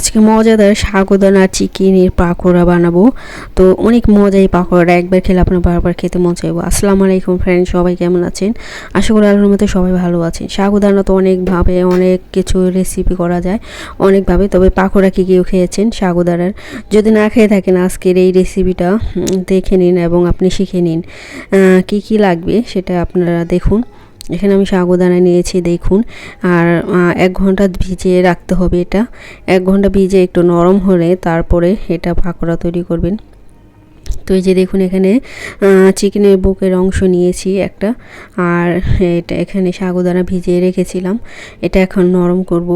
আজকে মজাদার সাগোদানা চিকেনের পাকোড়া বানাবো। তো অনেক মজাই পাকোড়াটা একবার খেলে আপনার বারবার খেতে মন চাইব। আসসালামু আলাইকুম ফ্রেন্ড সবাই কেমন আছেন? আশা করি আল্লাহর মতো সবাই ভালো আছেন। সাগুদানা তো অনেকভাবে অনেক কিছু রেসিপি করা যায় অনেকভাবে, তবে পাকোড়া কী কেউ খেয়েছেন সাগুদানার যদি না খেয়ে থাকেন, আজকের এই রেসিপিটা দেখে নিন এবং আপনি শিখে নিন। কি কি লাগবে সেটা আপনারা দেখুন। এখানে আমি সাগুদানা নিয়েছি, দেখুন। আর এক ঘণ্টা ভিজিয়ে রাখতে হবে এটা। এক ঘণ্টা ভিজে একটু নরম হলে তারপরে এটা পাকোড়া তৈরি করবেন। তো এই যে দেখুন, এখানে চিকেনের বুকের অংশ নিয়েছি একটা। আর এটা, এখানে সাগুদানা ভিজিয়ে রেখেছিলাম। এটা এখন নরম করব।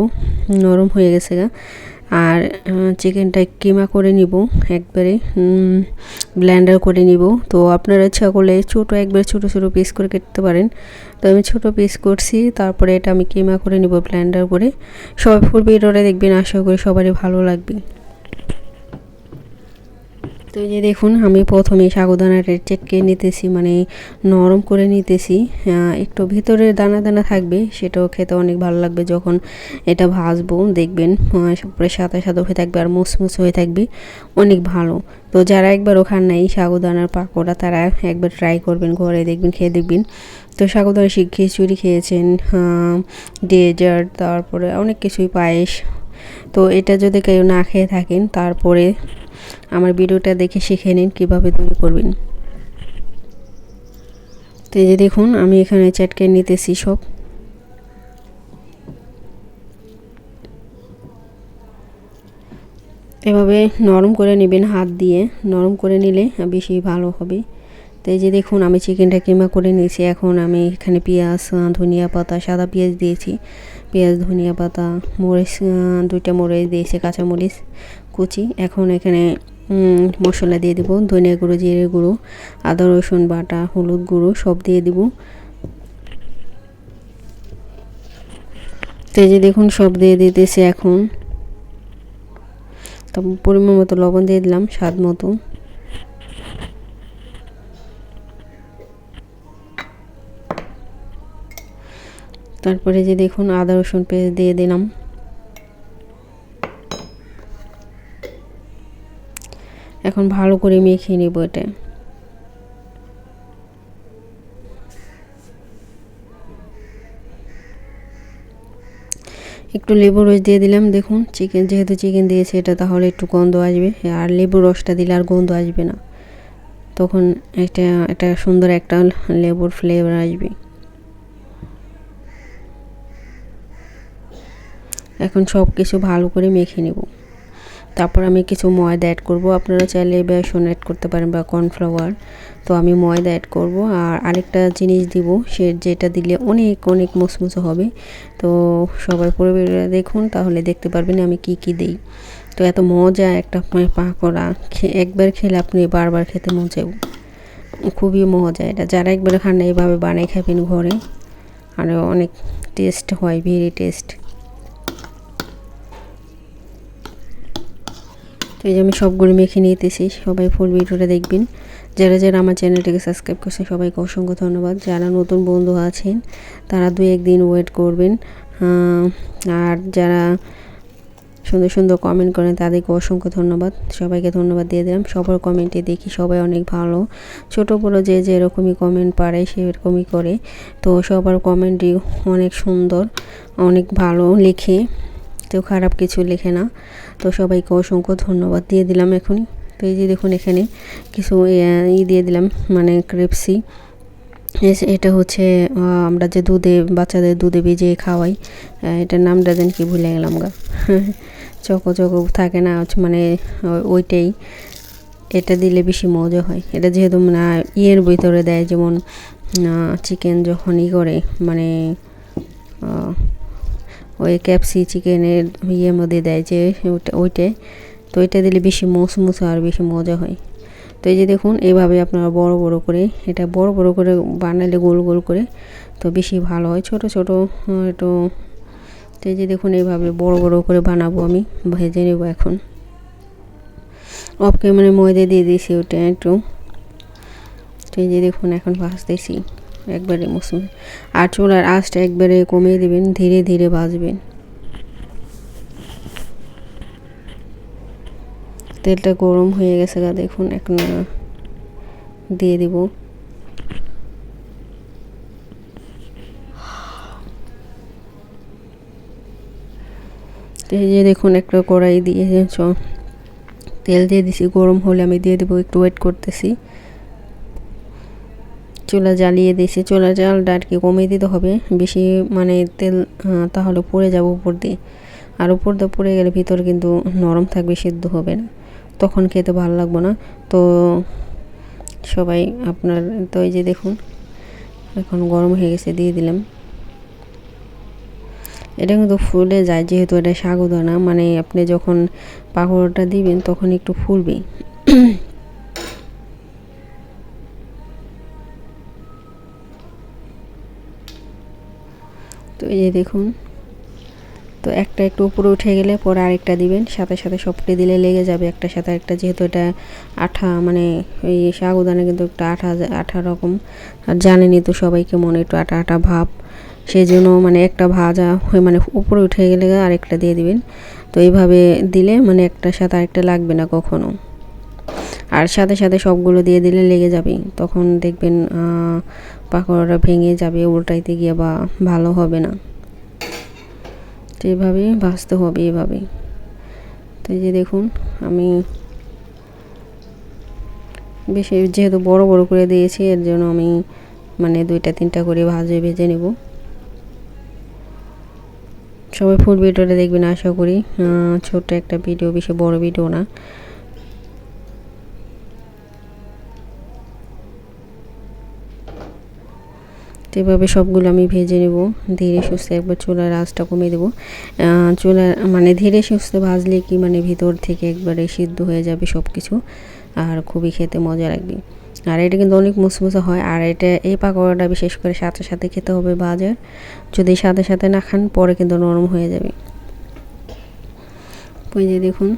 নরম হয়ে গেছে গা। আর চিকেনটা কিমা করে নিব একবারে। ব্ল্যান্ডার করে নিব। তো আপনারা ইচ্ছা করলে ছোটো একবার ছোটো ছোটো পিস করে কেটতে পারেন। তো আমি ছোটো পিস করছি, তারপরে এটা আমি কিমা করে নিব ব্ল্যান্ডার করে। সবাই ফুল ভিডিওটা দেখবেন, আশা করি সবারই ভালো লাগবে। তো এই যে দেখুন, আমি প্রথমে সাগুদানাটা চেটকে নিতেছি মানে নরম করে নিতেছি। একটু ভিতরে দানা দানা থাকবে, সেটাও খেতে অনেক ভালো লাগবে যখন এটা ভাজবো, দেখবেন পুরো সাদা সাদা হয়ে থাকবে আর মুসমুস হয়ে থাকবে, অনেক ভালো। তো যারা একবার ওখান নাই সাগুদানার পাকোড়া, তারা একবার ট্রাই করবেন, ঘরে দেখবেন, খেয়ে দেখবেন। তো সাগুদানা খিচুড়ি খেয়েছেন ডেজার্ট তারপরে অনেক কিছুই পায়েস। তো এটা যদি কেউ না খেয়ে থাকেন, তারপরে আমার ভিডিওটা দেখে শিখে নিন, কীভাবে তৈরি করবেন। তো এই যে দেখুন, আমি এখানে চ্যাটকে নিতেছি সব। এভাবে নরম করে নেবেন হাত দিয়ে, নরম করে নিলে বেশি ভালো হবে। তো এই যে দেখুন, আমি চিকেনটা কিমা করে নিয়েছি। এখন আমি এখানে পেঁয়াজ, ধনিয়া পাতা, সাদা পেঁয়াজ দিয়েছি। পেঁয়াজ, ধনিয়া পাতা, মরিচ দুইটা মরিচ দিয়েছি, কাঁচামরিচ। কুচি। এখন এখানে মশলা দিয়ে দেবো, ধনিয়া গুঁড়ো, জিরে গুঁড়ো, আদা, রসুন, বাটা, হলুদ গুঁড়ো, সব দিয়ে দেব। তেজে দেখুন, সব দিয়ে দিতেছি এখন। তো পরিমাণ মতো লবণ দিয়ে দিলাম, স্বাদ মতো। তারপরে যে দেখুন, আদা, রসুন পেস্ট দিয়ে দিলাম। এখন ভালো করে মেখে নেব এটা। একটু লেবু রস দিয়ে দিলাম, দেখুন, চিকেন, যেহেতু চিকেন দিয়েছে এটা, তাহলে একটু গন্ধ আসবে। আর লেবু রসটা দিলে আর গন্ধ আসবে না। তখন একটা একটা সুন্দর একটা লেবুর ফ্লেভার আসবে। এখন সব কিছু ভালো করে মেখে নেব। তারপর আমি কিছু ময়দা অ্যাড করব। আপনারা চাইলে বেসন অ্যাড করতে পারেন বা কর্নফ্লাওয়ার তো আমি ময়দা অ্যাড করব আর আরেকটা জিনিস দিব, সে যেটা দিলে অনেক অনেক মুসমুসো হবে। তো সবাই পরিবার দেখুন, তাহলে দেখতে পারবেন আমি কি কি দিই। তো এত মজা একটা পাকোড়া একবার খেলে আপনি বারবার খেতে চাইব খুবই মজা এটা। যারা একবার খান এইভাবে বানাই খাবেন ঘরে। আর অনেক টেস্ট হয় ভেরি টেস্ট এই যে আমি সবগুলো মেখে নিতেছি, সবাই ফুল ভিডিওটা দেখবেন। যারা যারা আমার চ্যানেলটাকে সাবস্ক্রাইব করছে সবাইকে অসংখ্য ধন্যবাদ। যারা নতুন বন্ধু আছেন, তারা দু একদিন ওয়েট করবেন। আর যারা সুন্দর সুন্দর কমেন্ট করেন, তাদেরকে অসংখ্য ধন্যবাদ। সবাইকে ধন্যবাদ দিয়ে দিলাম। সবার কমেন্টে দেখি সবাই অনেক ভালো। ছোট বড়ো যে যেরকমই কমেন্ট পারে, সেরকমই করে। তো সবার কমেন্টই অনেক সুন্দর, অনেক ভালো লিখে। কেউ খারাপ কিছু লেখে না। তো সবাইকে অসংখ্য ধন্যবাদ দিয়ে দিলাম এখন। তো এই যে দেখুন এখানে কিছু ই দিয়ে দিলাম মানে ক্রেপসি। এটা হচ্ছে আমরা যে দুধে, বাচ্চাদের দুধে ভিজে খাওয়াই এটার নামটা যেন কি ভুলে গেলাম গা। চকো চকো থাকে না মানে ওইটাই। এটা দিলে বেশি মজা হয়। এটা যেহেতু মানে ইয়ের ভিতরে দেয়, যেমন চিকেন যখন ই করে মানে ওই ক্যাপসি চিকেনের ইয়ের মধ্যে দেয় যে, ওইটা ওইটাই তো ওইটা দিলে বেশি মসমুস আর বেশি মজা হয়। তো এই যে দেখুন এইভাবে আপনারা বড় বড় করে, এটা বড় বড় করে বানালে গোল গোল করে, তো বেশি ভালো হয়। ছোট ছোট একটু, তো এই যে দেখুন, এইভাবে বড় বড় করে বানাবো আমি, ভেজে নেব এখন। অফকে মানে ময়দা দিয়ে দিয়েছি ওটা একটু। তো এই যে দেখুন, এখন ভাজতেছি। একবারে মৌসুমি আর চুলার আঁচটা একবারে কমিয়ে দেবেন, ধীরে ধীরে ভাজবেন। তেলটা গরম হয়ে গেছে গা, দেখুন এখন দিয়ে দিব। এই যে দেখুন, একটা কড়াই দিয়ে তেল দিয়ে দিছি। গরম হলে আমি দিয়ে দেবো, একটু ওয়েট করতেছি। চুলা জ্বালিয়ে দিয়েছি। চুলা জালটা আর কি কমিয়ে দিতে হবে। বেশি মানে তেল তাহলে পড়ে যাবে উপর দিয়ে। আর উপর দিয়ে পড়ে গেলে ভিতর কিন্তু নরম থাকবে, সিদ্ধ হবে না। তখন খেতে ভালো লাগবে না। তো সবাই আপনার, তো এই যে দেখুন, এখন গরম হয়ে গেছে, দিয়ে দিলাম। এটা কিন্তু ফুলে যায়, যেহেতু এটা সাগুদানা মানে আপনি যখন পাকোড়াটা দিবেন, তখন একটু ফুলবে। এই যে দেখুন। তো একটা একটু উপরে উঠে গেলে পরে আরেকটা দিবেন, সাথে সাথে সবটি দিলে লেগে যাবে একটা সাথে একটা যেহেতু এটা আঠা মানে ওই সাগুদানে কিন্তু একটা আঠা আঠা রকম। আর জানেনই তো সবাইকে মনে একটু আটা আটা ভাব। সেই জন্য মানে একটা ভাজা হয়ে মানে উপরে উঠে গেলে আরেকটা দিয়ে দিবেন। তো এইভাবে দিলে মানে একটা সাথে আরেকটা লাগবে না কখনো। আর সাথে সাথে সবগুলো দিয়ে দিলে লেগে যাবে তখন দেখবেন পাকোড়াটা ভেঙে যাবে, উল্টাইতে গিয়ে বা ভালো হবে না। তো এইভাবেই ভাজতে হবে এভাবে। তো এই যে দেখুন, আমি বেশি যেহেতু বড় বড় করে দিয়েছি, এর জন্য আমি মানে দুইটা, তিনটা করে ভাজে ভেজে নেব। সবাই ফুল ভিডিওটা দেখবেন, আশা করি। ছোট্ট একটা ভিডিও, বেশি বড় ভিডিও না। তো এভাবে সবগুলো আমি ভেজে নেব, ধীরে সুস্থে একবার চুলার আঁচটা কমিয়ে দেবো। চুলার মানে ধীরে সুস্থে ভাজলে কি মানে ভিতর থেকে একবারে সিদ্ধ হয়ে যাবে সব কিছু আর খুবই খেতে মজা লাগবে। আর এটা কিন্তু অনেক মুসমুসে হয়, আর এটা এই পাকোড়াটা বিশেষ করে সাথে সাথে খেতে হবে বাজার। যদি সাথে সাথে না খান, পরে কিন্তু নরম হয়ে যাবে। ওই যে দেখুন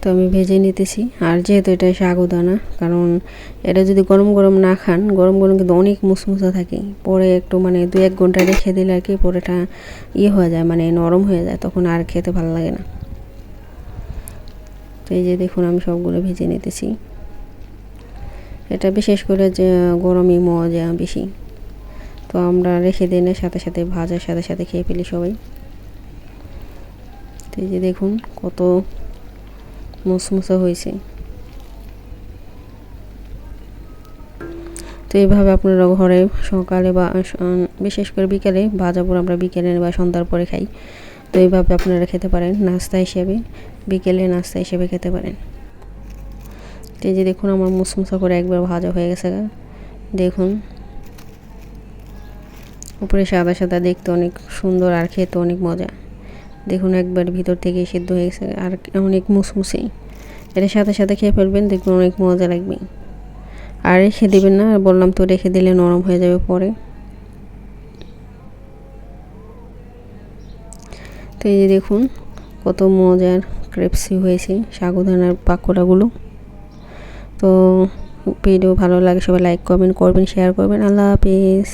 তো আমি ভেজে নিতেছি। আর যেহেতু এটা সাগুদানা কারণ এটা যদি গরম গরম না খান, গরম গরম কিন্তু অনেক মুসমুসা থাকে। পরে একটু মানে দু এক ঘণ্টা রেখে দিলে আর কি পরেটা ইয়ে হয়ে যায় মানে নরম হয়ে যায়, তখন আর খেতে ভালো লাগে না। তো এই যে দেখুন, আমি সবগুলো ভেজে নিতেছি। এটা বিশেষ করে যে গরমই মজা বেশি। তো আমরা রেখে দিনে সাথে সাথে ভাজার সাথে সাথে খেয়ে ফেলি সবাই। তো এই যে দেখুন, কত মুসমুসা হয়েছে। তো এইভাবে আপনারা ঘরে সকালে বা বিশেষ করে বিকেলে ভাজা পর আমরা বিকেলে বা সন্ধ্যার পরে খাই। তো এইভাবে আপনারা খেতে পারেন নাস্তা হিসেবে, বিকেলে নাস্তা হিসেবে খেতে পারেন। তো এই যে দেখুন আমার মুসমুসা করে একবার ভাজা হয়ে গেছে। দেখুন। উপরে সাদা সাদা দেখতে অনেক সুন্দর আর খেতে অনেক মজা। দেখুন একবার ভিতর থেকে সিদ্ধ হয়ে গেছে আর অনেক মুসমুসে এটার সাথে সাথে খেয়ে ফেলবেন, দেখবেন অনেক মজা লাগবে। আর রেখে দেবেন না বললাম তো রেখে দিলে নরম হয়ে যাবে পরে। তো এই যে দেখুন, কত মজার ক্রেপসি হয়েছে সাগুদানার পাকোড়াগুলো। তো ভিডিও ভালো লাগে সবাই লাইক কমেন্ট করবেন শেয়ার করবেন। আল্লাহ হাফিজ।